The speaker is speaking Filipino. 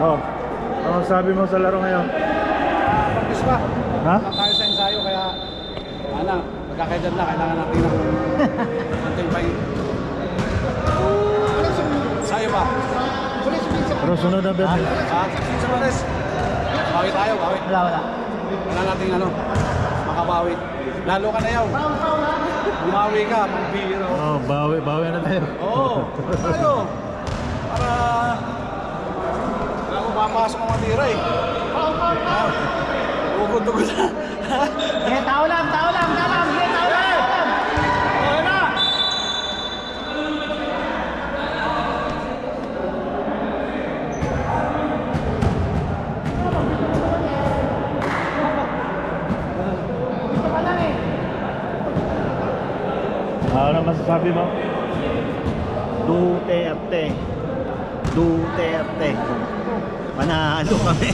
Oh. Ano sabi mo sa laro ngayon? Practice pa. Ha? Tayo sa ensayo kaya ano, magkakaedad na kailangan natin ng konting pay. Ensayo pa. Pero sunod na bet. Ah, sa Mares. Bawi tayo, bawi. Wala, wala. Wala nating ano, makabawi. Lalo ka na yaw. Bumawi ka, magbiro. Oh, bawi, bawi na tayo. Oo, tayo. Para papasok ang matira eh. Ah, Ugod-ugod na. Sige, tao lang, tao lang, tao lang. Sige, tao lang, tao lang. Okay na. Ano masasabi mo? Duterte. Duterte. Panalo kami.